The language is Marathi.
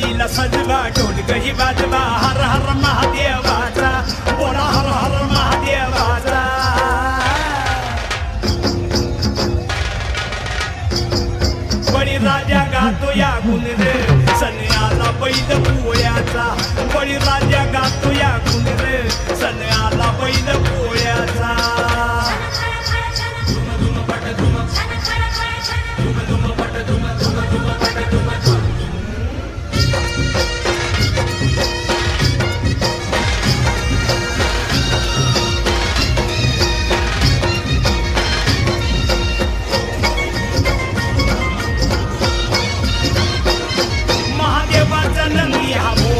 नदीला सजवा ढोलकही वाजवा हर हर महादेवाचा बोला हर हर महादेवाचा. बळी राजा गातो या गुण रे सन्याला बैल पोळ्याचा बळी राजा गातो या Guerra Amor.